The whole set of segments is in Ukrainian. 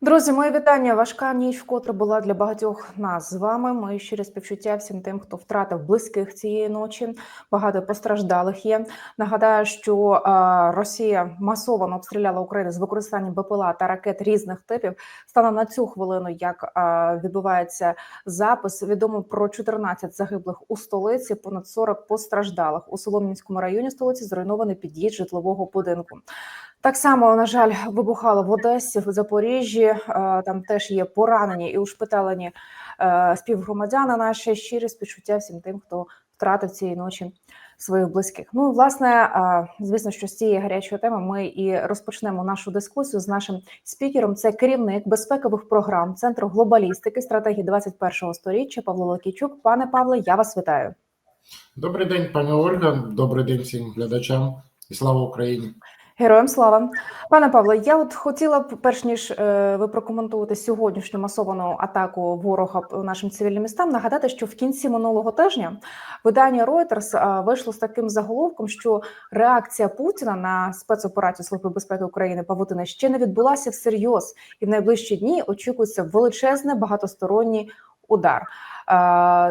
Друзі, мої вітання. Важка ніч вкотре була для багатьох нас з вами. Мої щирі співчуття всім тим, хто втратив близьких цієї ночі. Багато постраждалих є. Нагадаю, що Росія масово обстріляла Україну з використанням БПЛА та ракет різних типів. Станом на цю хвилину, як відбувається запис, відомо про 14 загиблих у столиці, понад 40 постраждалих у Солом'янському районі столиці. Зруйнований під'їзд житлового будинку. Так само, на жаль, вибухало в Одесі, в Запоріжжі. Е, Там теж є поранені і ушпиталені е, співгромадяни. Наші щирі співчуття всім тим, хто втратив цієї ночі своїх близьких. Ну, власне, е, звісно, що з цієї гарячої теми ми і розпочнемо нашу дискусію з нашим спікером. Це керівник безпекових програм Центру глобалістики стратегії 21-го сторіччя Павло Лакійчук. Пане Павле, я вас вітаю. Добрий день, пані Ольга. Добрий день всім глядачам і слава Україні. Героям слава, пане Павле. Я от хотіла б, перш ніж е, ви прокоментуєте сьогоднішню масовану атаку ворога нашим цивільним містам, нагадати, що в кінці минулого тижня видання Reuters е, вийшло з таким заголовком, що реакція Путіна на спецоперацію Служби безпеки України Павутина ще не відбулася всерйоз, і в найближчі дні очікується величезний багатосторонній удар. Е,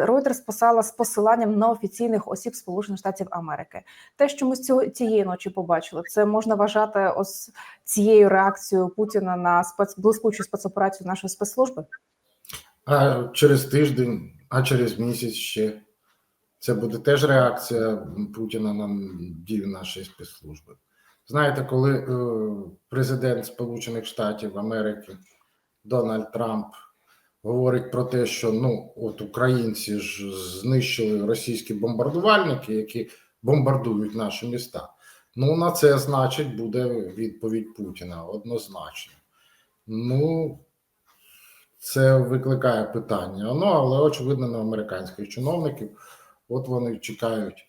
Reuters писала з посиланням на офіційних осіб Сполучених Штатів Америки. Те, що ми з цього цієї ночі побачили, це можна вважати ось цією реакцією Путіна на спец блискучу спецоперацію нашої спецслужби. А через тиждень, а через місяць ще це буде теж реакція Путіна на дію нашої спецслужби. Знаєте, коли е, президент Сполучених Штатів Америки Дональд Трамп говорить про те, що ну от українці ж знищили російські бомбардувальники, які бомбардують наші міста. Ну на це значить буде відповідь Путіна однозначно. Ну це викликає питання. Ну але очевидно на американських чиновників. От вони чекають,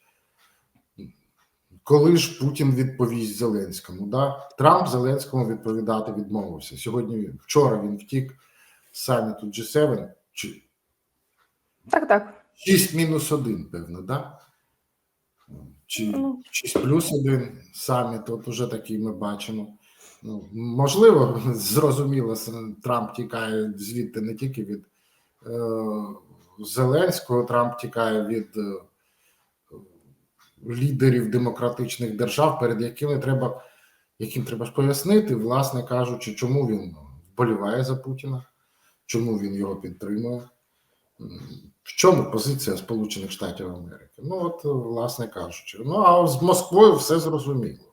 коли ж Путін відповість Зеленському. Да? Трамп Зеленському відповідати відмовився. Сьогодні вчора він втік саміту G7 чи Так, так. 6 мінус 1, певно, да? Чи Ну. 6 плюс 1 саміт, от уже такий ми бачимо. Ну, можливо, зрозуміло, Трамп тікає звідти не тільки від е, Зеленського, Трамп тікає від е, лідерів демократичних держав, перед якими треба, яким треба ж пояснити, власне кажучи, чому він вболіває за Путіна, чому він його підтримує. В чому позиція Сполучених Штатів Америки? Ну, от, власне кажучи, ну а з Москвою все зрозуміло.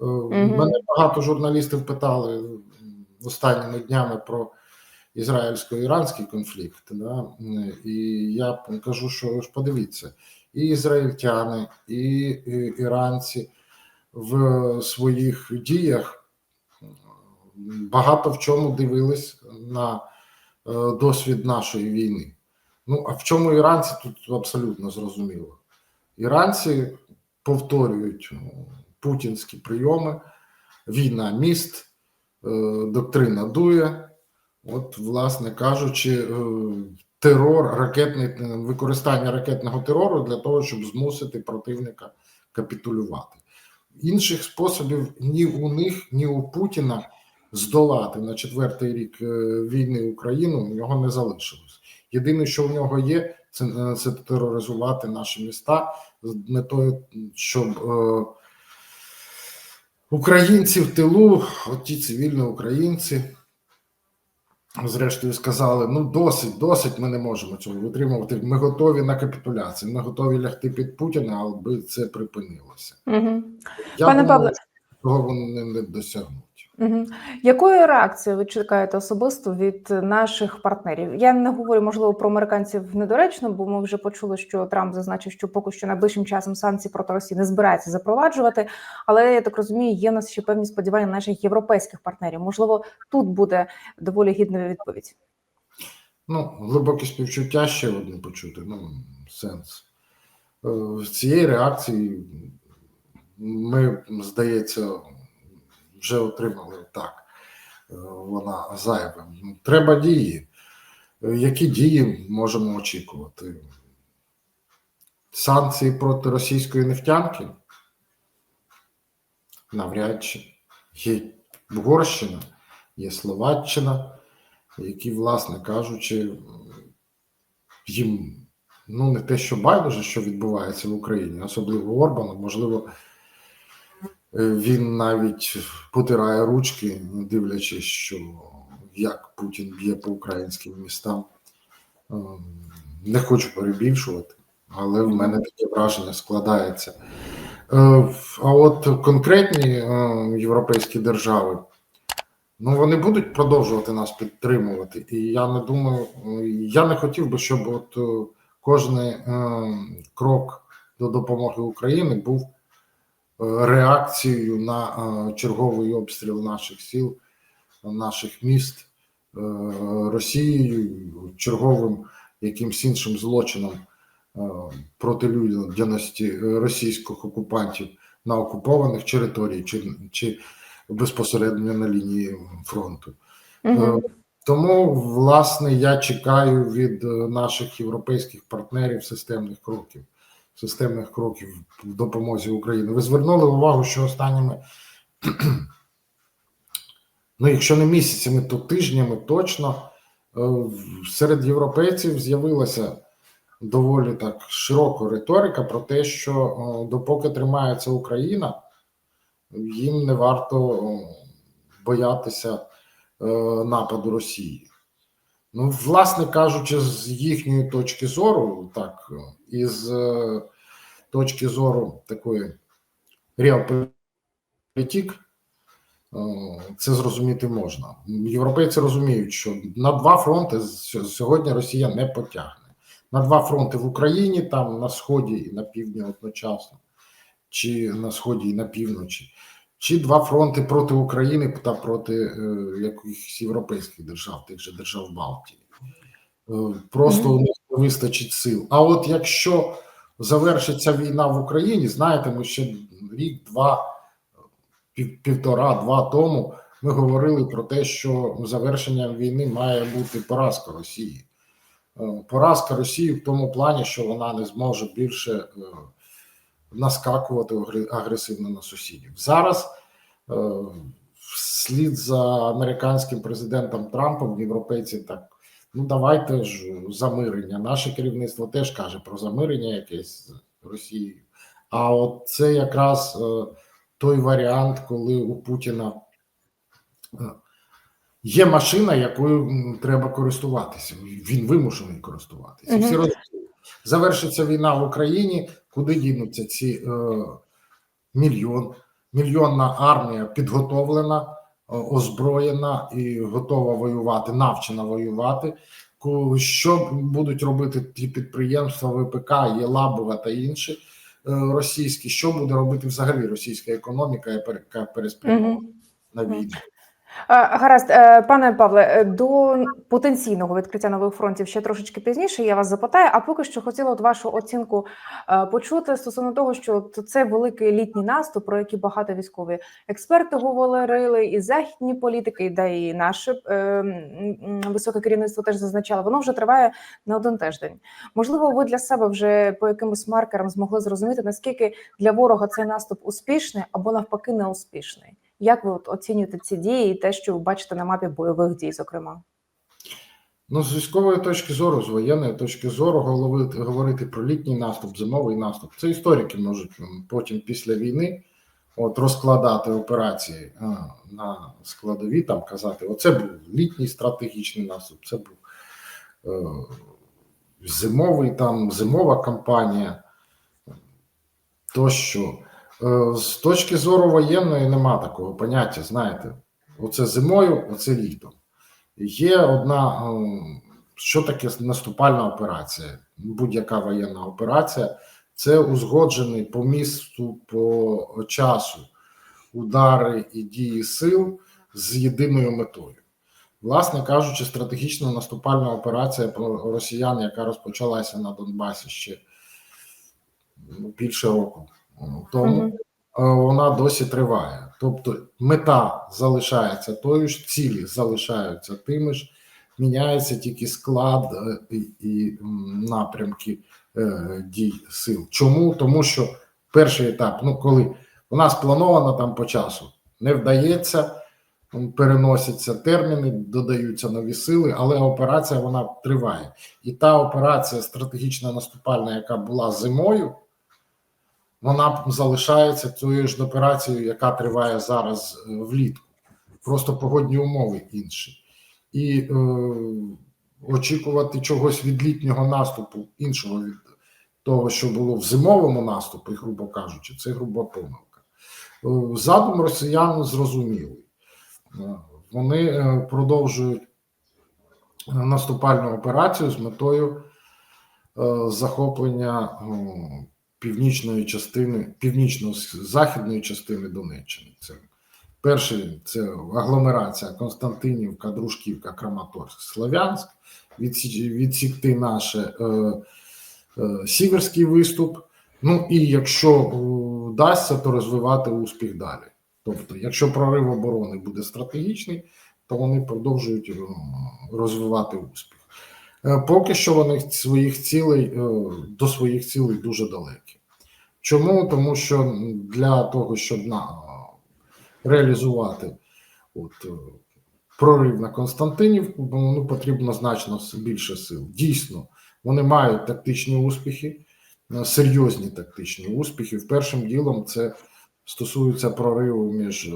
Е, Мене багато журналістів питали останніми днями про ізраїльсько-іранський конфлікт. Да? І я кажу, що ж подивіться, і ізраїльтяни, і, іранці в своїх діях багато в чому дивились на досвід нашої війни. Ну, а в чому іранці тут абсолютно зрозуміло. Іранці повторюють е, путінські прийоми, війна міст, е, доктрина дує. От, власне кажучи, е, терор, ракетний е, використання ракетного терору для того, щоб змусити противника капітулювати. Інших способів ні у них, ні у Путіна здолати на четвертий рік е, війни Україну у нього не залишилось. Єдине, що в нього є, це, е, це тероризувати наші міста з метою, щоб е, українці в тилу, от ті цивільні українці, зрештою сказали: ну досить, досить, ми не можемо цього витримувати. Ми готові на капітуляцію, ми готові лягти під Путіна, аби це припинилося. Угу. Я Пане думаю, Павле. Цього вони не досягнуть. Угу. Якої реакції ви чекаєте особисто від наших партнерів? Я не говорю, можливо, про американців недоречно, бо ми вже почули, що Трамп зазначив, що поки що найближчим часом санкції проти Росії не збирається запроваджувати. Але я так розумію, є в нас ще певні сподівання наших європейських партнерів. Можливо, тут буде доволі гідна відповідь. Ну, глибоке співчуття ще одне почути. Ну, сенс. Е, В цієї реакції ми, здається, вже отримали так. е, Вона зайва. Треба дії. Які дії можемо очікувати? Санкції проти російської нефтянки? Навряд чи. Є Угорщина. є Словаччина, які, власне кажучи, їм ну не те, що байдуже, що відбувається в Україні, особливо Орбану, можливо, він навіть потирає ручки, дивлячись, що як Путін б'є по українським містам. Ем, Не хочу перебільшувати, але в мене таке враження складається. Е, А от конкретні е, європейські держави, ну вони будуть продовжувати нас підтримувати. І я не думаю, е, я не хотів би, щоб от е, кожен е, крок до допомоги Україні був е, реакцією на е, черговий обстріл наших сіл, наших міст е, Росією, черговим якимсь іншим злочином е, проти людяності російських окупантів на окупованих територіях чи, чи безпосередньо на лінії фронту. Е, Тому, власне, я чекаю від наших європейських партнерів системних кроків, системних кроків в допомозі Україні. Ви звернули увагу, що останніми, ну якщо не місяцями, то тижнями точно е, серед європейців з'явилася доволі так широка риторика про те, що е, допоки тримається Україна, їм не варто е, боятися нападу Росії. Ну, власне кажучи, з їхньої точки зору, так, і з е, точки зору такої реалполітик, е, це зрозуміти можна. Європейці розуміють, що на два фронти сьогодні Росія не потягне. На два фронти в Україні, там на сході і на півдні одночасно, чи на сході і на півночі, чи два фронти проти України та проти е, якихось європейських держав, тих же держав Балтії. Е, Просто Мгм. у них вистачить сил. А от якщо завершиться війна в Україні, знаєте, ми ще рік, два, пів, півтора-два тому ми говорили про те, що завершенням війни має бути поразка Росії. Е, Поразка Росії в тому плані, що вона не зможе більше е, наскакувати агресивно на сусідів. Зараз е, вслід за американським президентом Трампом європейці так. Ну, давайте ж замирення. Наше керівництво теж каже про замирення якесь з Росією. А от це якраз е, той варіант, коли у Путіна е, є машина, якою треба користуватися. Він вимушений користуватися. Всі розуміють. Завершиться війна в Україні, куди дінуться ці е, мільйон, мільйонна армія підготовлена, е, озброєна і готова воювати, навчена воювати. Що будуть робити ті підприємства ВПК, Єлабова та інші е, російські? Що буде робити взагалі російська економіка, яка переспрямована на війну? Е, Гаразд, Е, пане Павле, е, до потенційного відкриття нових фронтів ще трошечки пізніше. Я вас запитаю. А поки що хотіла от вашу оцінку почути стосовно того, що це великий літній наступ, про який багато військові експерти говорили, і західні політики, де і наше високе керівництво теж зазначало. Воно вже триває не один тиждень. Можливо, ви для себе вже по якимось маркерам змогли зрозуміти, наскільки для ворога цей наступ успішний або навпаки неуспішний. Як ви от оцінюєте ці дії і те, що ви бачите на мапі бойових дій, зокрема? Ну, з військової точки зору, з воєнної точки зору, говорити, говорити про літній наступ, зимовий наступ. Це історики можуть потім після війни от, розкладати операції а, на складові, там казати: оце був літній стратегічний наступ, це був е, зимовий, там зимова кампанія. Тощо. Е, з точки зору воєнної нема такого поняття, знаєте, оце зимою, оце літом. Є одна, ем, що таке наступальна операція? Будь-яка воєнна операція це узгоджений по місту, по часу удари і дії сил з єдиною метою. Власне кажучи, стратегічна наступальна операція росіян, яка розпочалася на Донбасі ще ну, більше року тому, е, вона досі триває. Тобто мета залишається тою ж, цілі залишаються тими ж, міняється тільки склад е, і, і напрямки е, дій сил. Чому? Тому що перший етап, ну коли у нас плановано там по часу, не вдається, переносяться терміни, додаються нові сили, але операція вона триває. І та операція стратегічна наступальна, яка була зимою, вона залишається тією ж операцією, яка триває зараз е, влітку. Просто погодні умови інші. І е, очікувати чогось від літнього наступу, іншого від того, що було в зимовому наступі, грубо кажучи, це груба помилка. Е, Задум росіян зрозумілий. Е, Вони е, продовжують наступальну операцію з метою захоплення північної частини, північно-західної частини Донеччини. Це перший це агломерація Константинівка, Дружківка, Краматорськ, Слов'янськ, відсікти наше е, е, сіверський виступ. Ну і якщо е, вдасться, то розвивати успіх далі. Тобто, якщо прорив оборони буде стратегічний, то вони продовжують е, розвивати успіх. Е, Поки що вони своїх цілей е, до своїх цілей дуже далекі. Чому? Тому що для того, щоб на, реалізувати от, е, прорив на Константинівку, ну, потрібно значно більше сил. Дійсно, вони мають тактичні успіхи, серйозні тактичні успіхи. Першим ділом це стосується прориву між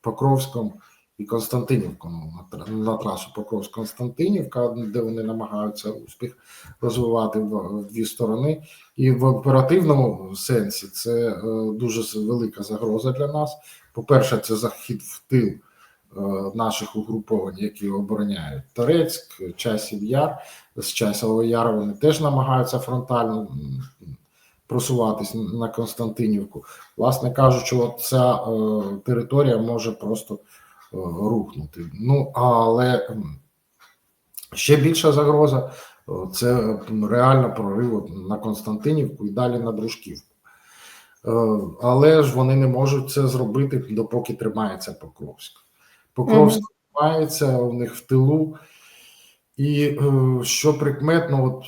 Покровськом і Константинівкою на, на трасу Покровськ-Константинівка, де вони намагаються успіх розвивати в, дві сторони. І в оперативному сенсі це е, дуже велика загроза для нас. По-перше, це захід в тил е, наших угруповань, які обороняють Торецьк, Часів Яр. З Часового Яру вони теж намагаються фронтально просуватись на Константинівку. Власне кажучи, ця е, територія може просто рухнути. Ну але ще більша загроза е, це реально прорив на Константинівку і далі на Дружківку. Е, Але ж вони не можуть це зробити, допоки тримається Покровськ. Покровськ тримається у них в тилу. І е, що прикметно, от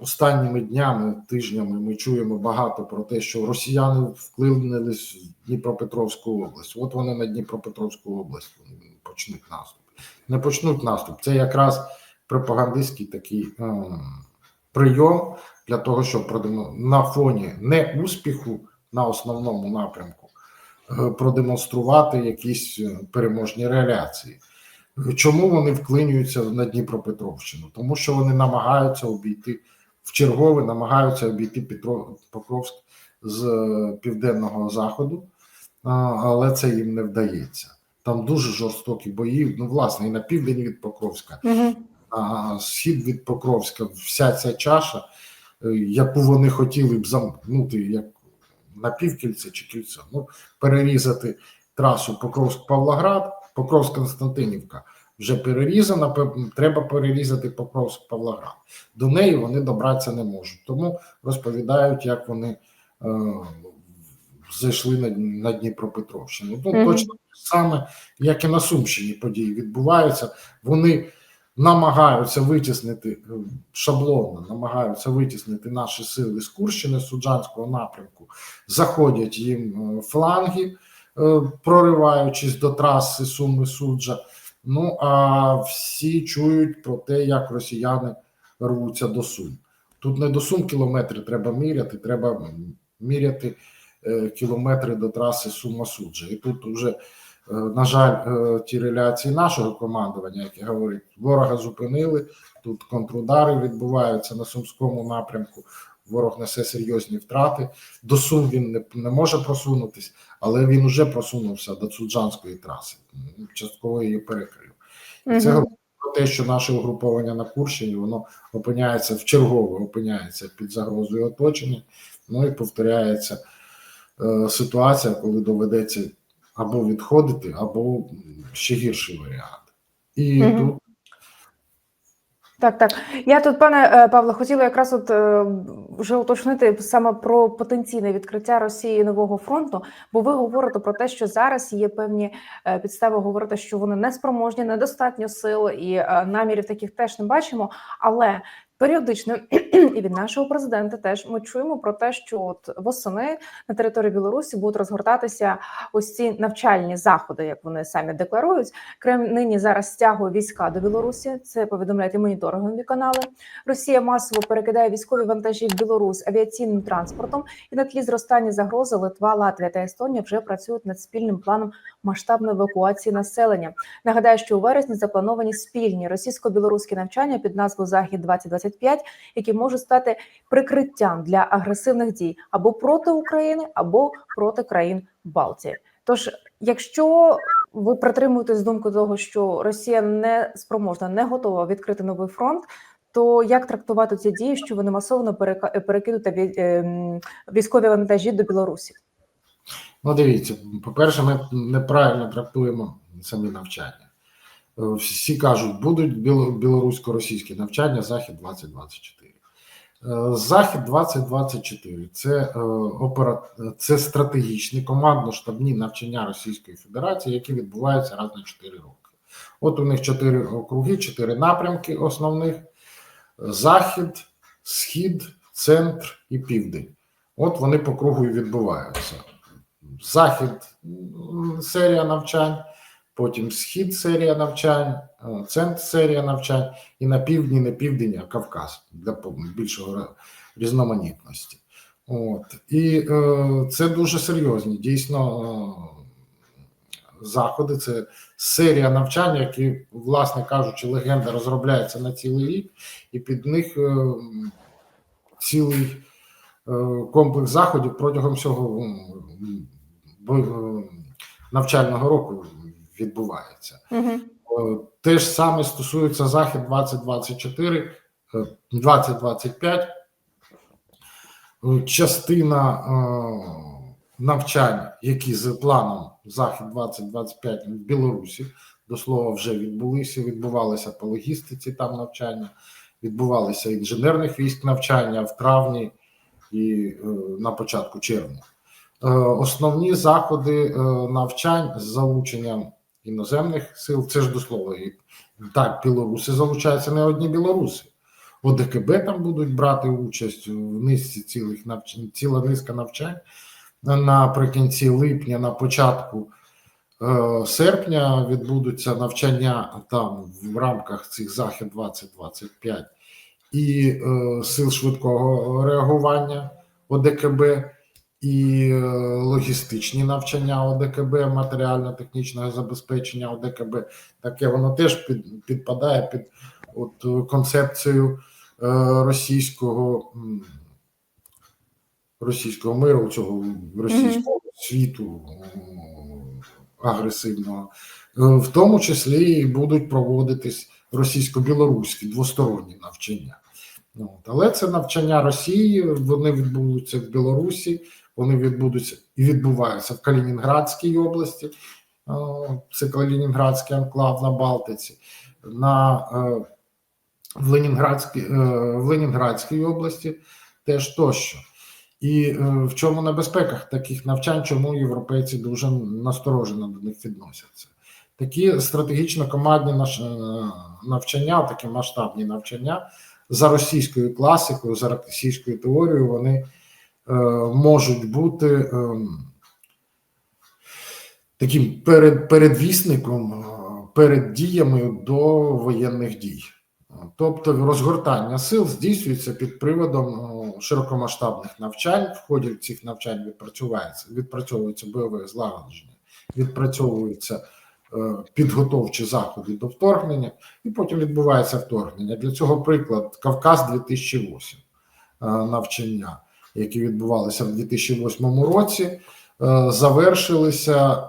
останніми днями, тижнями ми чуємо багато про те, що росіяни вклинились в Дніпропетровську область. От вони на Дніпропетровську область почнуть наступ. Не почнуть наступ. Це якраз пропагандистський такий е, прийом для того, щоб продемо- на фоні не успіху на основному напрямку е, продемонструвати якісь е, переможні реляції. Чому вони вклинюються на Дніпропетровщину? Тому що вони намагаються обійти в чергове, намагаються обійти Петро Покровськ з е, південного заходу, але це їм не вдається. Там дуже жорстокі бої. Ну, власне, і на південь від Покровська, Угу. а схід від Покровська, вся ця чаша, е, яку вони хотіли б замкнути як на півкільце чи кільце, ну, перерізати трасу Покровськ-Павлоград, Покровськ-Константинівка вже перерізана, треба перерізати Покровськ-Павлоград. До неї вони добратися не можуть. Тому розповідають, як вони е, зайшли на, на Дніпропетровщину. Ну, Мгм. точно саме, як і на Сумщині події відбуваються. Вони намагаються витіснити е, шаблонно, намагаються витіснити наші сили з Курщини, з Суджанського напрямку, заходять їм е, фланги, е, прориваючись до траси Суми Суджа. Ну а всі чують про те, як росіяни рвуться до Сум. Тут не до Сум кілометри треба міряти, треба міряти е, кілометри до траси Сума Суджа. І тут вже, е, на жаль, е, ті реляції нашого командування, яке говорить, ворога зупинили. Тут контрудари відбуваються на сумському напрямку. Ворог несе серйозні втрати. До Сум він не, не може просунутись, але він уже просунувся до Цуджанської траси, частково її перекрив. І це говорить про те, що наше угруповання на Курщині воно опиняється в чергове, опиняється під загрозою оточення. Ну і повторяється е, ситуація, коли доведеться або відходити, або ще гірший варіант. І Мгм. тут Так, так. Я тут, пане е, Павло, хотіла якраз от е, вже уточнити саме про потенційне відкриття Росії нового фронту, бо ви говорите про те, що зараз є певні е, підстави говорити, що вони неспроможні, недостатньо сил, і намірів таких теж не бачимо. Але періодично і від нашого президента теж ми чуємо про те, що от восени на території Білорусі будуть розгортатися ось ці навчальні заходи, як вони самі декларують. Кремль нині зараз стягує війська до Білорусі. Це повідомляють і моніторингові канали. Росія масово перекидає військові вантажі в Білорусь авіаційним транспортом. І на тлі зростання загрози Литва, Латвія та Естонія вже працюють над спільним планом масштабної евакуації населення. Нагадаю, що у вересні заплановані спільні російсько-білоруські навчання під назвою Захід 2025 які можуть стати прикриттям для агресивних дій або проти України, або проти країн Балтії. Тож, якщо ви притримуєтесь думки того, що Росія не спроможна, не готова відкрити новий фронт. То як трактувати ці дії, що вони масово перекидуть ем, військові вантажі до Білорусі? Ну, дивіться, по-перше, ми неправильно трактуємо самі навчання. Е, Всі кажуть, будуть білорусько-російські навчання Захід 2024. Е, Захід 2024 це, е, опера... це стратегічні командно-штабні навчання Російської Федерації, які відбуваються раз на 4 роки. От у них 4 округи, 4 напрямки основних: Захід, Схід, Центр і Південь. От вони по кругу і відбуваються. Захід серія навчань, потім схід серія навчань, е, центр серія навчань, і на півдні, не південь, Кавказ для більшого різноманітності. От. І е, це дуже серйозні, дійсно, е, заходи. Це серія навчань, які, власне кажучи, легенда розробляється на цілий рік, і під них е, цілий е, комплекс заходів протягом всього навчального року відбувається. Угу. Е, Те ж саме стосується захід 2024, е, 2025. Е, Частина е, навчань, які з планом Захід 2025 в Білорусі, до слова, вже відбулися. Відбувалися по логістиці там навчання, відбувалися інженерних військ навчання в травні і е, на початку червня. Е, Основні заходи е, навчань з залученням іноземних сил, це ж до слова, і так, білоруси залучаються не одні білоруси. ОДКБ там будуть брати участь в низці цілих навчань, ціла низка навчань наприкінці липня, на початку е, серпня відбудуться навчання там в рамках цих захід 2025 і сил швидкого реагування ОДКБ, і е, логістичні навчання ОДКБ, матеріально-технічного забезпечення ОДКБ. Таке воно теж під, підпадає під от, концепцію е, російського. Російського миру, цього російського світу агресивного, Е, в тому числі будуть проводитись російсько-білоруські двосторонні навчання. От. Але це навчання Росії, вони відбудуться в Білорусі, вони відбудуться і відбуваються в Калінінградській області, е, це Калінінградський анклав на Балтиці, на, е, в, Ленінградській, е, в Ленінградській області теж тощо. І в чому небезпека таких навчань, чому європейці дуже насторожено до них відносяться? Такі стратегічно командні навчання, такі масштабні навчання за російською класикою, за російською теорією, вони можуть бути е, таким перед, передвісником, е, перед діями до воєнних дій. Тобто розгортання сил здійснюється під приводом е, широкомасштабних навчань. В ході цих навчань відпрацьовується, відпрацьовується бойове злагодження, відпрацьовуються е, підготовчі заходи до вторгнення, і потім відбувається вторгнення. Для цього приклад Кавказ 2008 е, навчання, які відбувалися в 2008 році, е, завершилися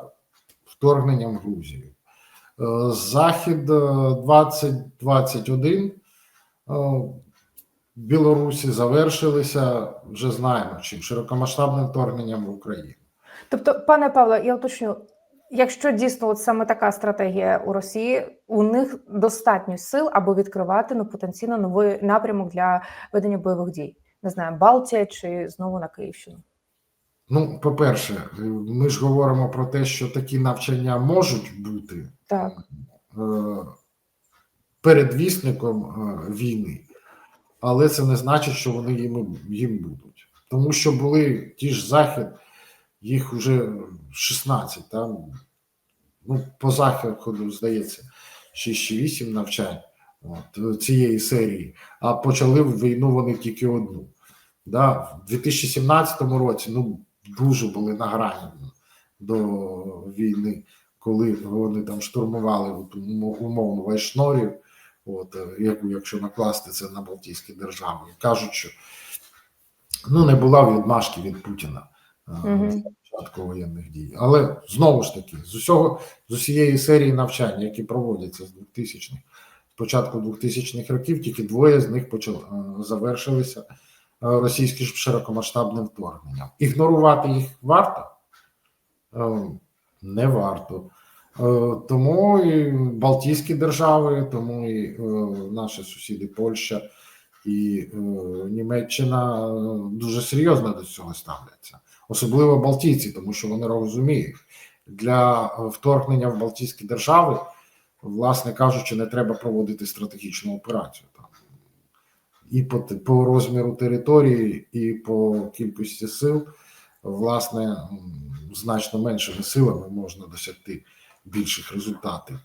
вторгненням в Грузію. Е, Захід е, 2021 е, Білорусі завершилися, вже знаємо чим, широкомасштабним вторгненням в Україну. Тобто, пане Павло, я уточню, якщо дійсно от саме така стратегія у Росії, у них достатньо сил, аби відкривати ну, потенційно новий напрямок для ведення бойових дій. Не знаю, Балтія чи знову на Київщину. Ну, по-перше, ми ж говоримо про те, що такі навчання можуть бути Так. е, передвісником е, війни. але це не значить, що вони їм, їм будуть. Тому що були ті ж захід, їх вже 16, там, ну, по заходу, здається, 6 чи 8 навчань от, цієї серії, а почали війну вони тільки одну. Да, в 2017 році ну, дуже були на грані до війни, коли вони там штурмували от, умовно Вайшнорів, от, е, якщо накласти це на Балтійські держави, кажуть, що ну, не була відмашки від Путіна е, початку воєнних дій. Але знову ж таки, з усього з усієї серії навчань, які проводяться з 2000-х, з початку 2000-х років, тільки двоє з них почали е, завершилися е, російським широкомасштабним вторгненням. Ігнорувати їх варто? Е, Не варто. Тому і Балтійські держави, тому і наші сусіди Польща і Німеччина дуже серйозно до цього ставляться, особливо Балтійці, тому що вони розуміють, для вторгнення в Балтійські держави, власне кажучи, не треба проводити стратегічну операцію. Там і по, по розміру території, і по кількості сил, власне, значно меншими силами можна досягти більших результатів.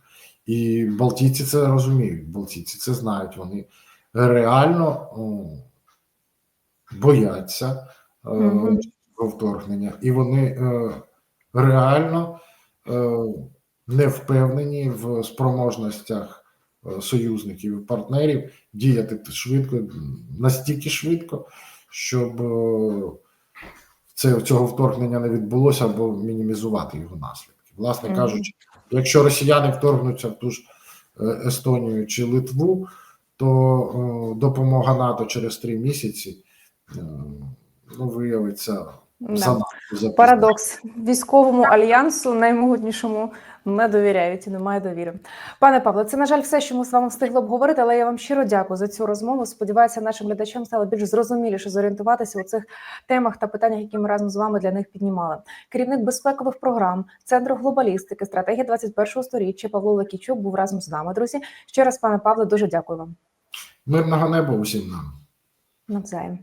І Балтійці це розуміють, Балтійці це знають. Вони реально бояться цього вторгнення, і вони е, реально е, не впевнені в спроможностях е, союзників і партнерів діяти швидко, настільки швидко, щоб е, це, цього вторгнення не відбулося або мінімізувати його наслідки. Власне кажучи, якщо росіяни вторгнуться в ту ж е, Естонію чи Литву, то допомога НАТО через три місяці ну, виявиться Да. Парадокс військовому альянсу наймогутнішому не довіряють і немає довіри. Пане Павло, це на жаль все, що ми з вами встигли обговорити. Але я вам щиро дякую за цю розмову. Сподіваюся, нашим глядачам стало більш зрозуміліше зорієнтуватися у цих темах та питаннях, які ми разом з вами для них піднімали. Керівник безпекових програм Центру глобалістики, стратегії 21-го сторіччя Павло Лакічук був разом з нами. Друзі, ще раз, пане Павло, дуже дякую вам. Мирного неба усім нам. Навзаєм.